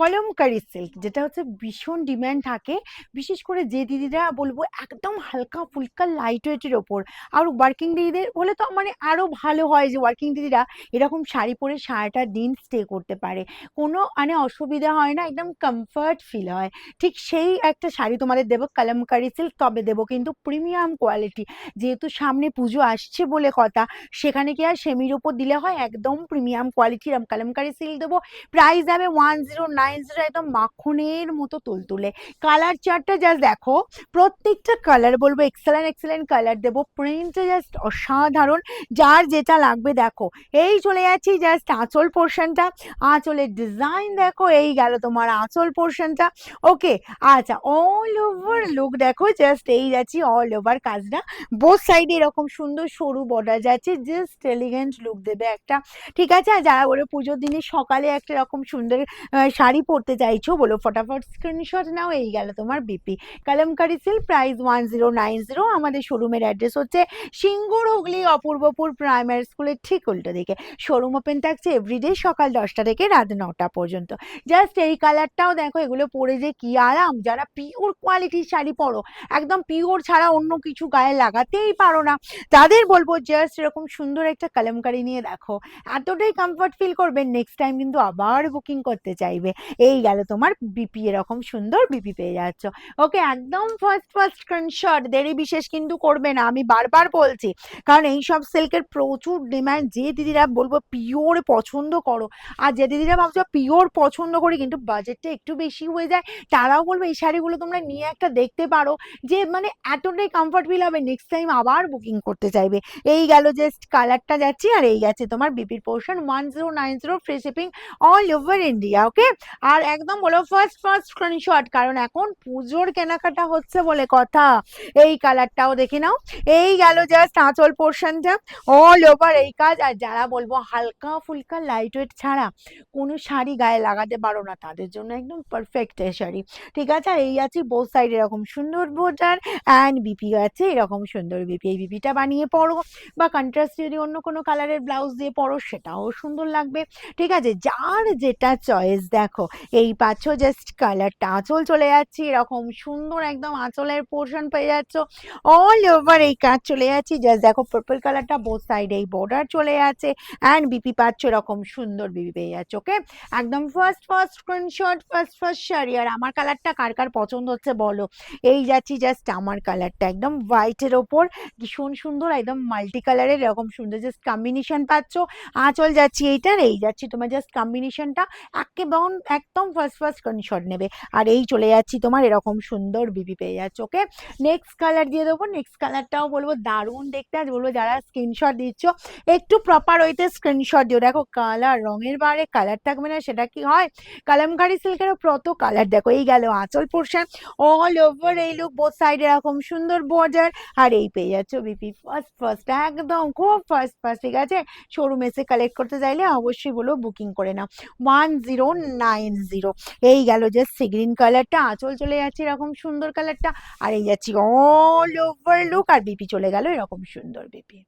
Kalamkari silk যেটা হচ্ছে ভীষণ ডিমান্ড থাকে। বিশেষ করে যে দিদিরা বলব, একদম হালকা ফুলকা লাইট ওয়েটের ওপর। আর ওয়ার্কিং দিদিদের বলে তো মানে আরও ভালো হয় যে ওয়ার্কিং দিদিরা এরকম শাড়ি পরে সারাটা দিন স্টে করতে পারে। কোনো মানে অসুবিধা হয় না, একদম কমফর্ট ফিল হয়। ঠিক সেই একটা শাড়ি তোমাদের দেবো, কলমকারি সিল্ক তবে দেবো কিন্তু প্রিমিয়াম কোয়ালিটি যেহেতু সামনে পুজো আসছে বলে কথা, সেখানে কি আর সেমির ওপর দিলে হয়? একদম প্রিমিয়াম কোয়ালিটির কালামকারি সিল্ক দেবো। প্রাইস যাবে ওয়ান জিরো নাইন জিরো একদম মাখনের মতো তুলতুলে কালার চার্টটা জাস্ট দেখো প্রত্যেকটা কালার বলব এক্সেলেন্ট এক্সেলেন্ট কালার দেবো। প্রিন্টটা জাস্ট অসাধারণ যার যেটা লাগবে দেখো। এই চলে যাচ্ছি জাস্ট আঁচল পোর্শনটা আঁচলের ডিজাইন দেখো এই গেল তোমার আঁচল পোর্শনটা ওকে আচ্ছা অল ওভার লুক দেখো জাস্ট এই যাচ্ছি অল ওভার কাজটা। বোথ সাইডে এরকম সুন্দর সরু বর্ডার যাচ্ছে জাস্ট এলিগেন্ট লুক দেবে একটা। ঠিক আছে? আর যারা বলে পুজোর দিনে সকালে একটা এরকম সুন্দর আহ, শাড়ি পরতে চাইছো বলো, ফটাফট স্ক্রিনশট নাও, এই গেল তোমার BP Kalamkari silk price one zero nine zero আমাদের শোরুমের অ্যাড্রেস হচ্ছে সিঙ্গুর হুগলি, অপূর্বপুর প্রাইমারি স্কুলের ঠিক উল্টো দিকে। শোরুম ওপেন থাকছে এভরিডে সকাল দশটা থেকে রাত নটা পর্যন্ত। জাস্ট এই কালারটাও দেখো, এগুলো পরে যে কি আরাম, যারা পিওর কোয়ালিটির শাড়ি পরো, একদম পিওর ছাড়া অন্য কিছু গায়ে লাগাতেই পারো না। তাদের বলব জাস্ট এরকম সুন্দর একটা কালামকারি নিয়ে দেখো। এতটাই কমফর্ট ফিল করবে নেক্সট টাইম কিন্তু আবার বুকিং করতে চাইবে। এই গেল তোমার বিপি এরকম সুন্দর বিপি পেয়ে যাচ্ছ। ওকে, একদম ফার্স্ট ফার্স্ট স্ক্রিনশট দেরি বিশেষ কিন্তু করবে না, আমি বারবার বলছি। কারণ এই সব সিল্কের প্রচুর ডিমান্ড যে দিদিরা বলব পিওর পছন্দ করো, আর যে দিদিরা ভাবছ পিওর পছন্দ করি কিন্তু বাজেটটা একটু বেশি হয়ে যায়, তারাও বলবে এই শাড়িগুলো তোমরা নিয়ে একটা দেখতে পারো, যে মানে এতটাই কমফর্ট ফিল হবে নেক্সট টাইম আবার বুকিং করতে চাইবে। এই গেল জাস্ট কালারটা যাচ্ছি, আর এই গেছে তোমার বিপির portion one zero nine zero free shipping all over India okay আর একদম বলো ফার্স্ট ফার্স্ট স্ক্রিনশট কারণ এখন পুজোর কেনাকাটা হচ্ছে বলে কথা। এই কালারটাও দেখে নাও। এই গেল জাস্ট আঁচল পোর্শনটা অল ওভার এই কাজ। আর যারা বলব হালকা ফুলকা লাইট ওয়েট ছাড়া কোনো শাড়ি গায়ে লাগাতে পারো না, তাদের জন্য একদম পারফেক্ট এই শাড়ি। ঠিক আছে? আর এই আছে বোথ সাইড এরকম সুন্দর বোর্ডার অ্যান্ড বিপি আছে, এরকম সুন্দর বিপি এই বিপিটা বানিয়ে পরো। বা কন্ট্রাস্ট যদি অন্য কোনো কালারের ব্লাউজ দিয়ে পরো, সেটাও সুন্দর লাগবে। ঠিক আছে? যার যেটা চয়েস দেখো এই পাচ্ছ জাস্ট কালারটা আঁচল চলে যাচ্ছে, এরকম সুন্দর একদম আঁচলের পোর্শন পেয়ে যাচ্ছ। অল ওভার এই কাজ চলে যাচ্ছে। জাস্ট দেখো পার্পল কালারটা বোথ সাইড এই বর্ডার চলে যাচ্ছে অ্যান্ড বিপি পাচ্ছ এরকম সুন্দর বিপি পেয়ে যাচ্ছে ওকে একদম first first screenshot first first sari আর আমার কালারটা কার কার পছন্দ হচ্ছে বলো? এই যাচ্ছি জাস্ট আমার কালারটা একদম হোয়াইটের ওপর। ভীষণ সুন্দর একদম মাল্টি কালারের এরকম সুন্দর জাস্ট কম্বিনেশন পাচ্ছ। আঁচল যাচ্ছি এইটার, এই যাচ্ছি তোমার জাস্ট কম্বিনেশনটা একেবারে একদম ফার্স্ট ফার্স্ট স্ক্রিনশট নেবে। আর এই চলে যাচ্ছি তোমার, এরকম সুন্দর বিবি পেয়ে যাচ্ছে ওকে নেক্সট কালার দিয়ে দেবো। নেক্সট কালারটাও বলব, দারুণ দেখতে। আর বলব, যারা স্ক্রিনশট দিচ্ছ, একটু প্রপার ওইতে স্ক্রিনশট দিও। দেখো কালার রঙের বারে কালার থাকবে না, সেটা কি হয়? কালামকারি সিল্কেরও প্রত কালার দেখো, এই গেল আঁচল পোর্শন অল ওভার এই লুক বোথ সাইড এরকম সুন্দর বর্ডার আর এই পেয়ে যাচ্ছ বিপি ফার্স্ট ফার্স্ট একদম খুব ফার্স্ট ফার্স্ট ঠিক আছে? শোরুম এসে কালেক্ট করতে চাইলে অবশ্যই বলো বুকিং করে নাও। ওয়ান জিরো নাইন জিরো এই গেল জাস্ট সি গ্রিন কালারটা আঁচল চলে যাচ্ছে এরকম সুন্দর কালারটা আর এই যাচ্ছি অল ওভার লুক আর বিপি চলে গেল এরকম সুন্দর বিপি